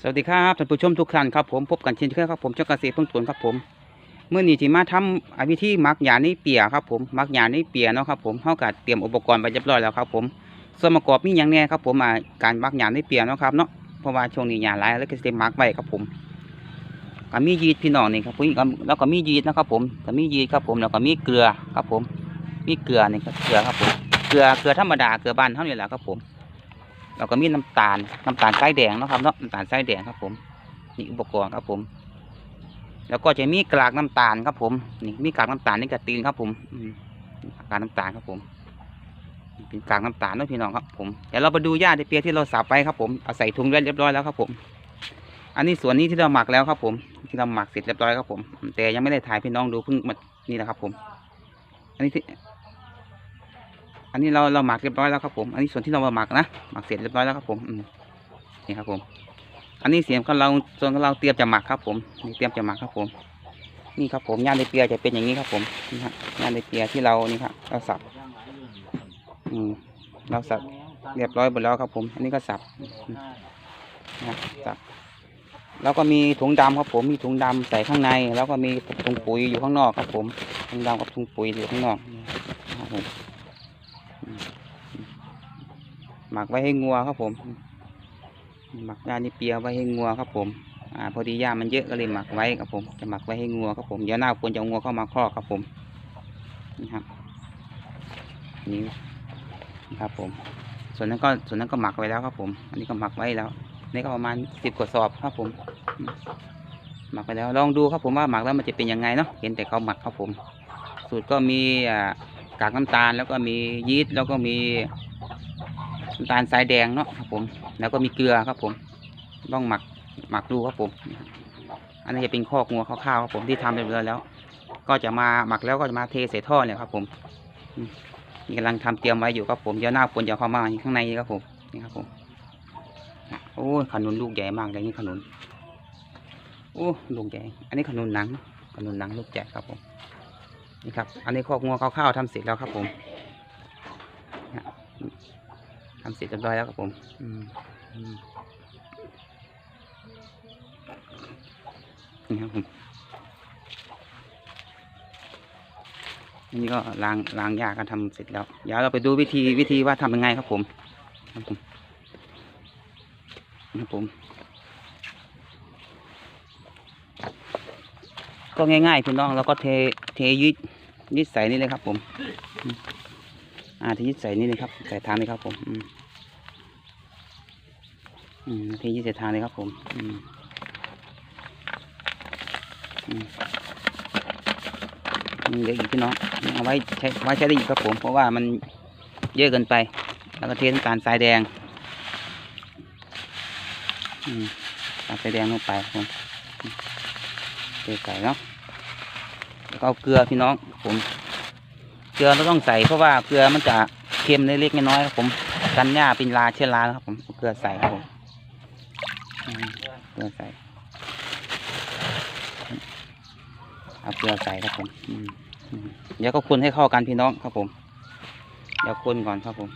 สวัสดีครับท่านผู้ชมทุกท่านครับผมพบกันเช่นเคยครับผมเจ้าเกษตรเพิ่งตวนครับผมเมื่อนี้ที่มาทำอาวิธีมักหยาในเปียครับผมมักหยาในเปียเนาะครับผมเฮาก็เตรียมอุปกรณ์ไปเรียบร้อยแล้วครับผมส่วนประกอบมีอย่างแน่ครับผมอ่าการมักหยาในเปียเนาะครับเนาะเพราะว่าช่วงนี้หยาหลายแล้วก็สิได้หมักไว้ครับผมก็มียีสต์พี่น้องนี่ครับผมแล้วก็มียีสต์นะครับผมก็มียีสต์ครับผมแล้วก็มีเกลือครับผมมีเกลือนี่ครับเกลือครับผมเกลือเกลือธรรมดาเกลือบ้านเท่านี้แหละครับผม แล้วก็มีน้ำตาลน้ำตาลทรายแดงนะครับเนาะน้ำตาลทรายแดงครับผมนี่อุปกรณ์ครับผม แล้วก็จะมีกากน้ำตาลครับผมนี่มีกากน้ำตาลนี่กระตีนครับผมอืมกากน้ำตาลครับผมเป็นกากน้ำตาลนะพี่น้องครับผมเดี๋ยวเราไปดูหญ้าที่เปียที่เราสับไปครับผมเอาใส่ถุงเรียบร้อยแล้วครับผม อันนี้ส่วนนี้ที่เราหมักแล้วครับผม ที่เราหมักเสร็จเรียบร้อยครับผม แต่ยังไม่ได้ถ่ายพี่น้องดูเพิ่งมานี่แหละครับผม อันนี้ที่ อันนี้เราเราหมักเรียบร้อยแล้วครับผม อันนี้ส่วนที่เรามาหมักนะหมักเสร็จเรียบร้อยแล้วครับผมอืนี่ครับผม อันนี้เสียงของเราส่วนของเราเตรียมจะหมักครับผมนี่เตรียมจะหมักครับผม นี่ครับผมย่านในเปียจะเป็นอย่างนี้ครับผมนี่ครับย่านในเปียที่เรานี่ครับเราสับอืมเราสับเรียบร้อยหมดแล้วครับผม อันนี้ก็สับนะสับ แล้วก็มีถุงดำครับผม มีถุงดำใส่ข้างใน แล้วก็มีถุงปุ๋ยอยู่ข้างนอกครับผม ถุงดำกับถุงปุ๋ยอยู่ข้างนอกนะครับผม หมักไว้ให้งัวครับผม หมักยานิเปียไว้ให้งัวครับผมอ่าพอดีหญ้ามันเยอะก็เลยหมักไว้ครับผม จะหมักไว้ให้งัวครับผมเดี๋ยวหน้าควรจะงัวเข้ามาครอกครับผมนี่ครับนี่ครับผม ส่วนนั้นก็ส่วนนั้นก็หมักไว้แล้วครับผม อันนี้ก็หมักไว้แล้วนี่ก็ประมาณสิบกว่าสอบครับผม หมักไปแล้วลองดูครับผมว่าหมักแล้วมันจะเป็นยังไงเนาะเห็นแต่เขาหมักครับผม สูตรก็มีกากน้ำตาลแล้วก็มียีสต์แล้วก็มี น้ำตาลทรายแดงเนาะครับผม แล้วก็มีเกลือครับผมต้องหมักหมักดูครับผม อันนี้จะเป็นข้อกงัวข้าวๆครับผมที่ทำเรียบร้อยแล้ว ก็จะมาหมักแล้วก็จะมาเทใส่ท่อเนี่ยครับ ผมนี่กำลังทำเตรียมไว้อยู่ครับผมเดี๋ยวหน้าฝนจะเข้ามาข้างในนี่ครับผมนี่ครับผมโอ้ขนุนลูกใหญ่มากเลยนี่ขนุนโอ้ลูกใหญ่อันนี้ขนุนหนังขนุนหนังลูกใหญ่ครับผมนี่ครับ อันนี้ข้อกงัวข้าวๆทำเสร็จแล้วครับผม ทำเสร็จเรียบร้อยแล้วครับผมนี่ครับผมนนี้ก็ล้างล้างยากันทำเสร็จแล้วเดี๋ยวเราไปดูวิธีวิธีว่าทำยังไงครับผมครับผมครับผม ก็ง่ายๆพี่น้องแล้วก็เทเทยึดยึดใส่นี่เลยครับผม อาที่ยึดใส่นี่เลยครับใส่ทางนี้ครับผมอืมที่ยึดใส่ทางนี้ครับผมอืมอืมเดี๋ยวอีกพี่น้องเอาไว้ใช้ไว้ใช้ได้อีกครับผม เพราะว่ามันเยอะเกินไป แล้วก็เทน้ำตาลทรายแดงอืมตาลทรายแดงลงไปผมอืมเทใส่เนาะแล้วก็เอาเกลือพี่น้องผม เกลือเราต้องใส่เพราะว่าเกลือมันจะเค็มเล็กๆน้อยๆครับผมกันหญ้าเป็นราเชื้อราครับ ผมเกลือใส่ครับผมเกลือใส่เอาเกลือใส่ครับผมเดี๋ยวก็คนให้เข้ากันพี่น้องครับผมเดี๋ยวคนก่อนครับผม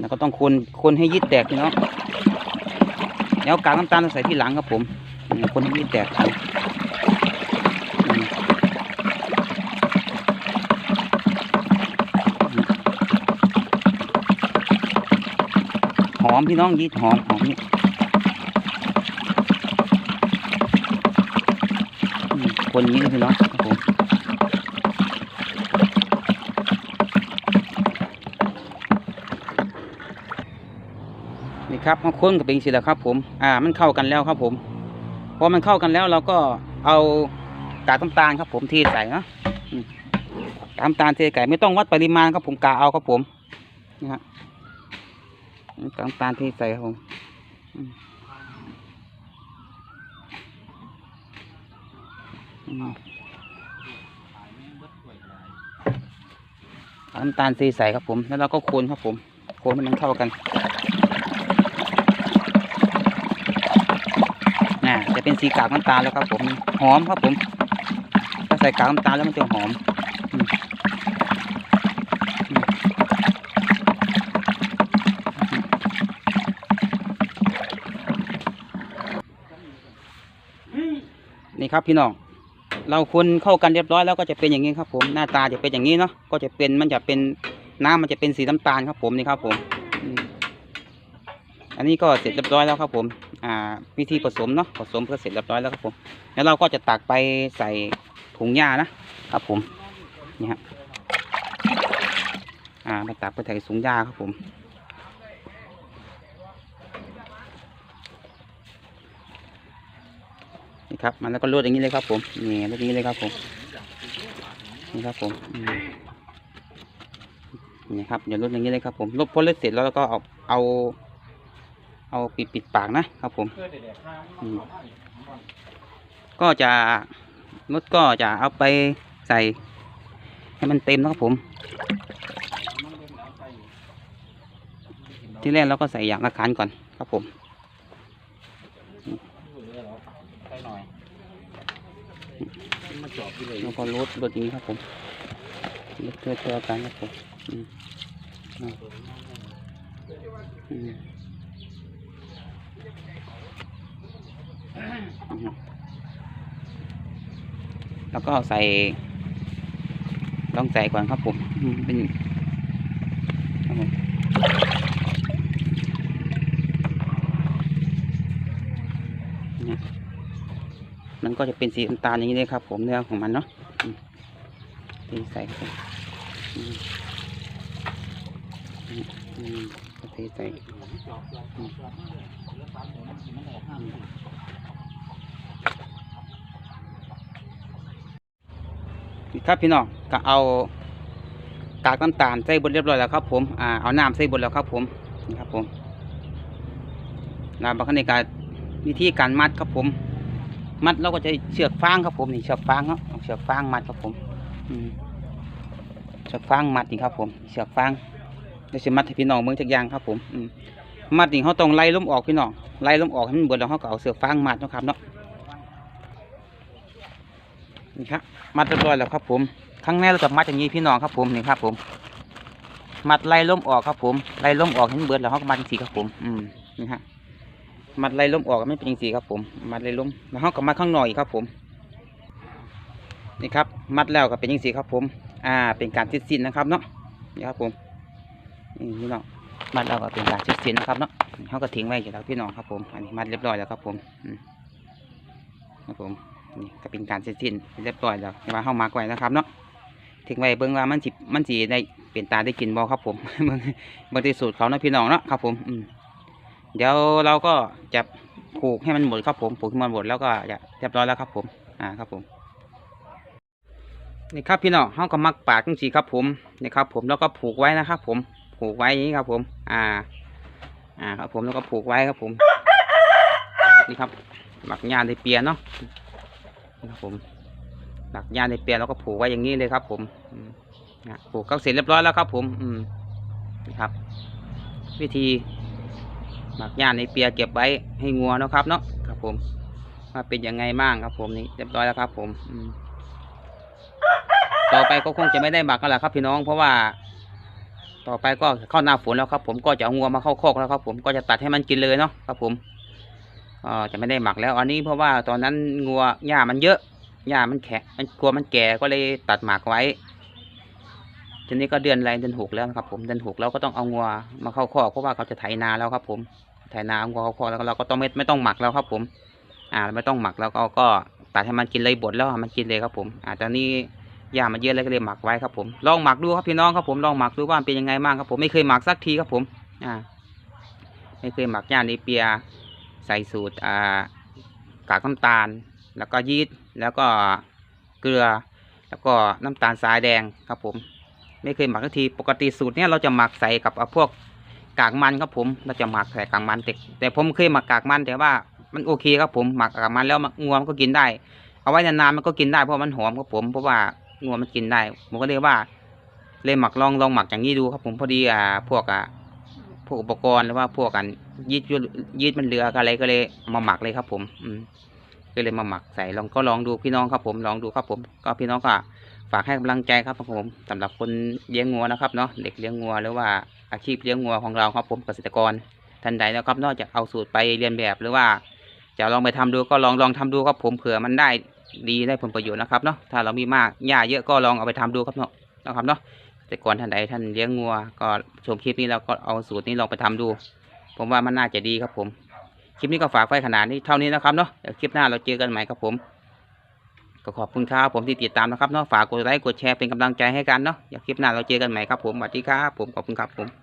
แล้วก็ต้องคนคนให้ยึดแตกพี่น้องเดี๋ยวกากน้ำตาลใส่ที่หลังครับผม คนที่แตกกันหอมพี่น้องยีดหอมหอมนี่คนนี้พี่น้องครับผมนี่ครับมาค้นกับเป็นสิแล้วครับผม อ่า มันเข้ากันแล้วครับผม พอมันเข้ากันแล้วเราก็เอากากน้ำตาลครับ ผมเทใส่เนาะกากน้ำตาลเทใส่ไม่ต้องวัดปริมาณครับผมกาเอาครับผมนี่ฮะกากน้ำตาลเทใส่ครับผมน้ำตาลเทใส่ครับผม แล้วเราก็คนครับผม คนให้มันเข้ากัน น่ะจะเป็นสีกากน้ำตาลแล้วครับผมหอมครับผมถ้าใส่กากน้ำตาลแล้วมันจะหอมนี่ครับพี่น้องเราคนเข้ากันเรียบร้อยแล้วก็จะเป็นอย่างนี้ครับผมหน้าตาจะเป็นอย่างนี้เนาะก็จะเป็นมันจะเป็นน้ำมันจะเป็นสีน้ํตาลครับผมนี่ครับผม อันนี้ก็เสร็จเรียบร้อยแล้วครับผม อ่าวิธีผสมเนาะผสมเพื่อเสร็จเรียบร้อยแล้วครับผมแล้วเราก็จะตักไปใส่ถุงหญ้านะครับผมนี่ฮะอ่ามาตักไปใส่ถุงหญ้าครับผมนี่ครับมันแล้วก็รูดอย่างนี้เลยครับผมนี่รูดอย่างนี้เลยครับผมนี่ครับผมนี่ครับอย่ารูดอย่างนี้เลยครับผมลบพอรูดเสร็จแล้วเราก็เอาเอา เอาปิดปิดปากนะครับผมอืมก็จะนุดก็จะเอาไปใส่ ให้มันเต็มนะครับผม ที่แรกเราก็ใส่อย่างละคันก่อนครับผมไปหน่อยมาจอบที่เลยแล้วก็ลดลดอย่างนี้ครับผมลดเพื่อเพื่อกันครับผมอืมอ่าอืมอืม แล้วก็ใส่ลองใส่ก่อนครับผมเป็นครับผมมันก็จะเป็นสีน้ำตาลอย่างนี้เลยครับ ผมเนื้อของมันเนาะอืมที่ใส่ครับเทใส่ ครับพี่น้องก็เอากากน้ำตาลใส่บดเรียบร้อยแล้วครับผมอ่าเอาน้ำใส่บดแล้วครับผมนี่ครับผมแล้วบัคในการวิธีการมัดครับผม มัดเราก็จะเชือกฟางครับผมนี่เชือกฟางเนาะเชือกฟางมัดครับผมเชือกฟางมัดนี่ครับผมเชือกฟางเดี๋ยวจะมัดให้พี่น้องเมืองจักยางครับผมอื มัดนี่เขาต้องไล่ล้มออกพี่น้องไล่ล้มออกให้มันเบิดแล้วเขาก็เอาเสือฟางมัดนะครับเนาะนี่ครับมัดเรียบร้อยแล้วครับผมข้างในเราจะมัดอย่างนี้พี่น้องครับผมนี่ครับผม มัดไล่ล้มออกครับผมไล่ล้มออกให้มันเบิดแล้วเขาก็มัดสีครับผม อืมนี่ฮะมัดไล่ล้มออกไม่เป็นสีครับผม มัดไล่ล้มแล้วเขาก็มัดข้างนอกอีกครับผมนี่ครับมัดแล้วก็เป็นจังสีครับผม อ่า เป็นการเสร็จสิ้นนะครับเนาะนี่ครับผมนี่พี่น้อง มัดแล้วก็เป็นการเสร็จสิ้นนะครับเนาะเขาก็ทิ้งไว้อยู่แล้วพี่น้องครับผมอันนี้มัดเรียบร้อยแล้วครับผมอืมครับผมนี่ก็เป็นการเสร็จสิ้นเรียบร้อยแล้วว่าเข้ามาไว้นะครับเนาะทิ้งไว้เบิ่งว่ามันสิมันสิได้เป็นตาได้กินบ่ครับผมเบิ่งเบิ่งที่สูตรเขาเนาะพี่น้องเนาะครับผมอืมเดี๋ยวเราก็จะผูกให้มันหมดครับผมผูกให้มันหมดแล้วก็จะเรียบร้อยแล้วครับผมอ่าครับผมนี่ครับพี่น้องเขาก็มักปากจังสีครับผมนี่ครับผมแล้วก็ผูกไว้นะครับผม ผูกไว้อย่างนี้ครับ ผม อ่า อ่าครับ ผมแล้วก็ผูกไว้ครับ ผม นี่ครับหมักยาในเปียเนาะนะครับผม หลักยาในเปียเราก็ผูกไว้อย่างนี้เลยครับ ผมนะผูกก็เสร็จเรียบร้อยแล้วครับ ผม อืมนี่ครับ วิธีหมักยาในเปียเก็บไว้ให้งัวเนาะครับเนาะครับ ผมว่าเป็นยังไงบ้างครับ ผมนี่เรียบร้อยแล้วครับ ผมอืมต่อไปก็คงจะไม่ได้หมักกันแล้วครับ พี่น้องเพราะว่า ต่อไปก็เข้าหน้าฝนแล้วครับผมก็จะเอางัวมาเข้าคอกแล้วครับผมก็จะตัดให้มันกินเลยเนาะครับผมอ่าจะไม่ได้หมักแล้ว อันนี้เพราะว่าตอนนั้นงัวหญ้ามันเยอะหญ้ามันแข็งมันกลัวมันแก่ก็เลยตัดหมักไว้ทีนี้ก็เดือนอะไรเดือนหกแล้วครับผมเดือนหกเราก็ต้องเอางัวมาเข้าคอกเพราะว่าเขาจะไถนาแล้วครับ ผมไถนาเอางัวเข้าคอกแล้วเราก็ต้องไม่ไม่ต้องหมักแล้วครับผม อ่าไม่ต้องหมักแล้วก็ก็ตัดให้มันกินเลยบดแล้วมันกินเลยครับผม อ่าตอนนี้ หญ้ามันเยอะเลยก็เลยหมักไว้ครับผมลองหมักดูครับพี่น้องครับผมลองหมักดูว่าเป็นยังไงบ้างครับผมไม่เคยหมักสักทีครับผมอ่าไม่เคยหมักหญ้าในเปียใส่สูตรอ่ากากน้ำตาล แล้วก็ยีสต์แล้วก็เกลือ แล้วก็น้ำตาลทรายแดงครับผม ไม่เคยหมักทักทีปกติสูตรเนี้ยเราจะหมักใส่กับพวกกากมันครับผม เราจะหมักใส่กากมันแต่แต่ผมเคยหมักกากมันแต่ว่ามันโอเคครับผมหมักกากมันแล้วงัวมันก็กินได้ เอาไว้นานๆมันก็กินได้เพราะมันหอมครับผมเพราะว่า งัวมันกินได้ ผมก็เลยว่า เลยหมักลองลองหมักอย่างนี้ดูครับผมพอดีอ่าพวกอะพวกอุปกรณ์หรือว่าพวกกันยีดยีดมันเหลืออะไรก็เลยมาหมักเลยครับ ผม อืมก็เลยมาหมักใส่ลองก็ลองดูพี่น้องครับผมลองดูครับผม ก็พี่น้องก็ฝากให้กำลังใจครับผมสำหรับคนเลี้ยงงัวนะครับเนาะเด็กเลี้ยงงัวหรือว่าอาชีพเลี้ยงงัวของเราครับผมเกษตรกรท่านใดนะครับ นอกจากเอาสูตรไปเรียนแบบหรือว่า จะลองไปทำดูก็ลองลองทำดูครับผมเผื่อมันได้ ดีได้ผลประโยชน์นะครับเนาะถ้าเรามีมากหญ้าเยอะก็ลองเอาไปทำดูครับเนาะนะครับเนาะแต่ก่อนท่านใดท่านเลี้ยงงัวก็ชมคลิปนี้แล้วก็เอาสูตรนี้ลองไปทำดู ผมว่ามันน่าจะดีครับผม คลิปนี้ก็ฝากไว้ขนาดนี้เท่านี้นะครับเนาะคลิปหน้าเราเจอกันใหม่ครับผมก็ขอบคุณครับผมที่ติดตามนะครับเนาะฝากกดไลค์กดแชร์เป็นกำลังใจให้กันเนาะเดี๋ยวคลิปหน้าเราเจอกันใหม่ครับผมสวัสดีครับผมขอบคุณครับผม